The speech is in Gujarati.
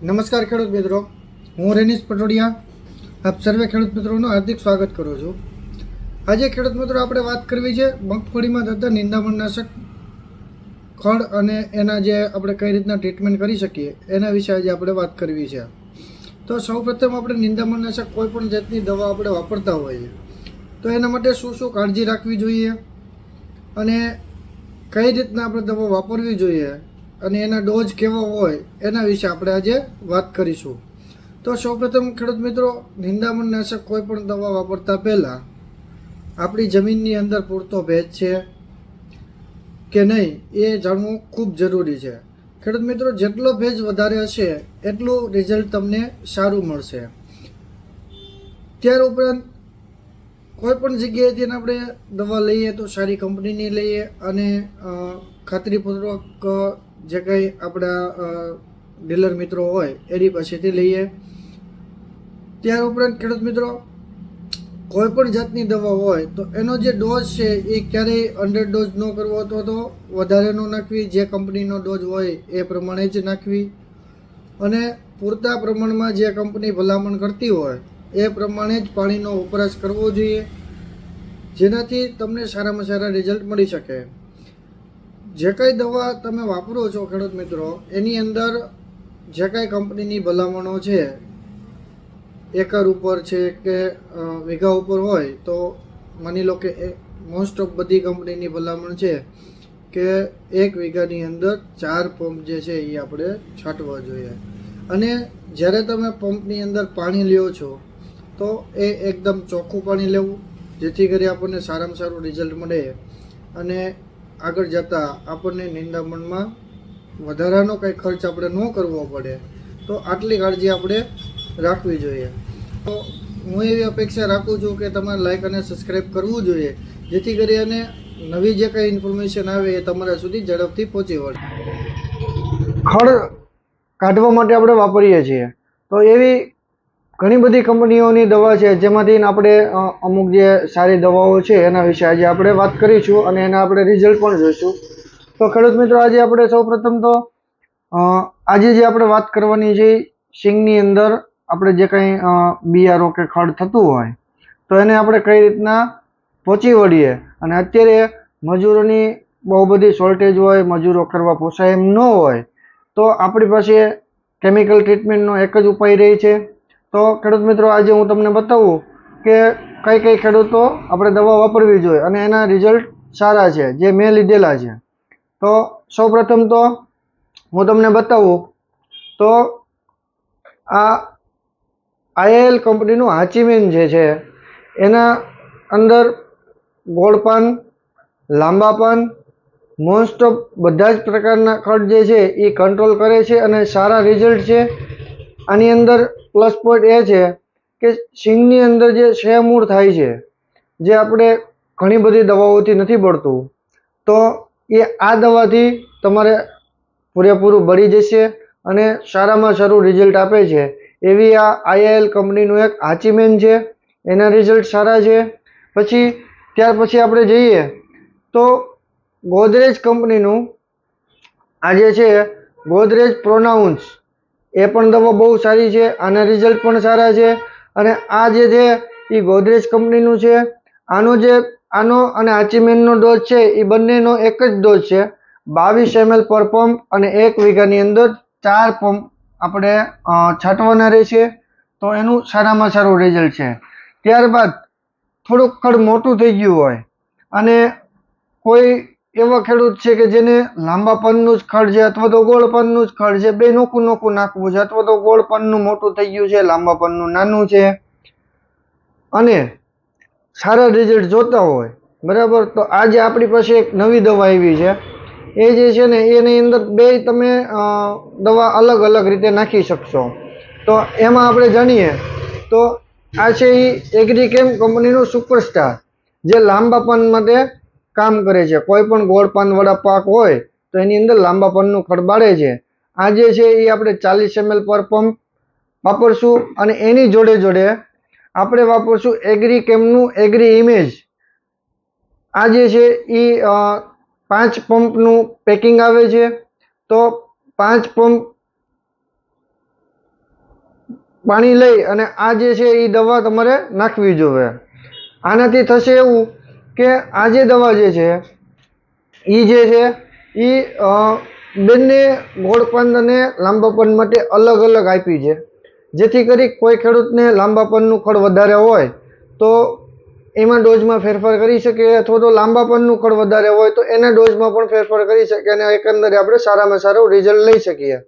નમસ્કાર ખેડૂત મિત્રો. હું રેનીશ પટોડિયા. આપ સર્વે ખેડૂત મિત્રોનું હાર્દિક સ્વાગત કરું છું. આજે ખેડૂત મિત્રો આપણે વાત કરવી છે મગફળીમાં થતા નિંદામણનાશક ખડ અને એના જે આપણે કઈ રીતના ટ્રીટમેન્ટ કરી શકીએ, એના વિશે આજે આપણે વાત કરવી છે. તો સૌપ્રથમ આપણે નિંદામણનાશક કોઈ પણ જાતની દવા આપણે વાપરતા હોઈએ, તો એના માટે શું શું કાળજી રાખવી જોઈએ અને કઈ રીતના આપણે દવા વાપરવી જોઈએ અને એના ડોઝ કેવો હોય એના વિશે આપણે આજે વાત કરીશું. તો સૌપ્રથમ ખેડૂત મિત્રો નિંદામણનાશક કોઈ પણ દવા વાપરતા પહેલાં આપણી જમીનની અંદર પૂરતો ભેજ છે કે નહીં એ જાણવું ખૂબ જરૂરી છે. ખેડૂત મિત્રો, જેટલો ભેજ વધારે હશે, એટલું રિઝલ્ટ તમને સારું મળશે. ત્યાર ઉપરાંત, કોઈ પણ જગ્યાએથી આપણે દવા લઈએ તો સારી કંપનીની લઈએ અને ખાતરીપૂર્વક જે કંઈ આપણા ડીલર મિત્રો હોય, એની પાસેથી લઈએ. ત્યાર ઉપરાંત ખેડૂત મિત્રો, કોઈ પણ જાતની દવા હોય, તો એનો જે ડોઝ છે, એ ક્યારેય અંડર ડોઝ ન કરવો અથવા તો વધારે ન નાખવી. જે કંપનીનો ડોઝ હોય, એ પ્રમાણે જ નાખવી. અને પૂરતા પ્રમાણમાં જે કંપની ભલામણ કરતી હોય, એ પ્રમાણે જ પાણીનો વપરાશ કરવો જોઈએ. જેનાથી તમને સારામાં સારા રિઝલ્ટ મળી શકે. જે કંઈ દવા તમે વાપરો છો ખેડૂત મિત્રો, એની અંદર જે કાંઈ કંપનીની ભલામણો છે, એકર ઉપર છે કે વીઘા ઉપર હોય, તો માની લો કે મોસ્ટ ઓફ બધી કંપનીની ભલામણ છે કે એક વીઘાની અંદર ચાર પંપ જે છે એ આપણે છાંટવા જોઈએ. અને જ્યારે તમે પંપની અંદર પાણી લ્યો છો, તો એ એકદમ ચોખ્ખું પાણી લેવું, જેથી કરી આપણને સારામાં સારું રિઝલ્ટ મળે. અને આગળ જતાં આપણને નિંદામણમાં વધારાનો કંઈ ખર્ચ આપણે ન કરવો પડે, તો આટલી કાળજી આપણે રાખવી જોઈએ. તો હું એવી અપેક્ષા રાખું છું કે તમારે લાઇક અને સબસ્ક્રાઈબ કરવું જોઈએ, જેથી કરી અને નવી જે કંઈ ઇન્ફોર્મેશન આવે એ તમારા સુધી ઝડપથી પહોંચી વળે. ખડ કાઢવા માટે આપણે વાપરીએ છીએ. તો એવી ઘણી બધી કંપનીઓની દવા છે, જેમાંથી આપણે અમુક જે સારી દવાઓ છે, એના વિશે આજે આપણે વાત કરીશું અને એના આપણે રિઝલ્ટ પણ જોઈશું. તો ખેડૂત મિત્રો, આજે આપણે સૌપ્રથમ તો આજે જે આપણે વાત કરવાની છે, સિંગની અંદર આપણે જે કંઈ બિયારો કે ખડ થતું હોય, તો એને આપણે કઈ રીતના પહોંચી વળીએ? અને અત્યારે મજૂરોની બહુ બધી શોર્ટેજ હોય, મજૂરો કરવા પોસાય એમ ન હોય, તો આપણી પાસે કેમિકલ ટ્રીટમેન્ટનો એક જ ઉપાય રહે છે. તો ખેડૂત મિત્રો, આજે હું તમને બતાવું કે કઈ કઈ ખેડૂતો આપણે દવા વાપરવી જોઈએ અને એના રિઝલ્ટ સારા છે, જે મેં લીધેલા છે. તો સૌપ્રથમ તો હું તમને બતાવું તો આ આઈએલ કંપનીનું હાચીમેન જે છે, એના અંદર ગોળપાન લાંબાપાન મોસ્ટ ઓફ બધા જ પ્રકારના ખડ જે છે એ કંટ્રોલ કરે છે અને સારા રિઝલ્ટ છે. આની અંદર પ્લસ પોઈન્ટ એ છે કે સિંગની અંદર જે શેમૂળ થાય છે, જે આપણે ઘણી બધી દવાઓથી નથી બળતું તો એ આ દવાથી તમારે પૂરેપૂરું બળી જશે અને સારામાં સારું રિઝલ્ટ આપે છે. એવી આ આઈઆઈએલ કંપનીનું એક હાચીમેન છે, એના રિઝલ્ટ સારા છે. પછી ત્યાર પછી આપણે જઈએ, તો ગોદરેજ કંપનીનું આ જે છે ગોદરેજ પ્રોનાઉન્સ એ પણ દવા બહુ સારી છે, આના રિઝલ્ટ પણ સારા છે અને આ જે છે એ ગોદરેજ કંપનીનું છે. આનો જે, આનો અને આચીમેનનો ડોઝ છે એ બંનેનો એક જ ડોઝ છે. બાવીસ એમએલ પર પંપ અને એક વીઘાની અંદર ચાર પંપ આપણે છાંટવાના રહેશે. તો એનું સારામાં સારું રિઝલ્ટ છે. ત્યારબાદ થોડુંક ખડ મોટું થઈ ગયું હોય અને કોઈ એવા ખેડૂત છે કે જેને લાંબા પનનું જ ખડ છે અથવા તો ગોળ પનનું જ ખડ છે, બે નોખું નોખું નાખવું છે અથવા તો ગોળ પનનું મોટું થઈ ગયું છે, લાંબા પનનું નાનું છે. અને સારા રિઝલ્ટ જોતા હોય, બરાબર? તો આજે આપણી પાસે એક નવી દવા આવી છે. એ જે છે ને, એની અંદર બે તમે દવા અલગ અલગ રીતે નાખી શકશો. તો એમાં આપણે જાણીએ, તો આ છે એ એગ્રીકેમ કંપનીનું સુપરસ્ટાર જે લાંબા પાન માટે કામ કરે છે. કોઈ પણ ગોળ પાનવાળા પાક હોય તો એની અંદર લાંબા પાનનું ખડબાડે છે. આ જે છે એ આપણે ચાલીસ એમએલ પર પંપ વાપરશું અને એની જોડે જોડે આપણે વાપરશું એગ્રી કેમનું એગ્રી ઇમેજ આ જે છે એ પાંચ પંપનું પેકિંગ આવે છે. તો પાંચ પંપ પાણી લઈ અને આ જે છે એ દવા તમારે નાખવી જોઈએ આનાથી થશે એવું કે આ જે દવા જે છે એ જે છે એ બંને ગોળપંદ અને લાંબાપન માટે અલગ અલગ આપી છે. જેથી કરી કોઈ ખેડૂતને લાંબાપનનું ખડ વધારે હોય, તો એમાં ડોઝમાં ફેરફાર કરી શકે અથવા તો લાંબાપનનું ખડ વધારે હોય, તો એના ડોઝમાં પણ ફેરફાર કરી શકે અને એકંદરે આપણે સારામાં સારું રિઝલ્ટ લઈ શકીએ.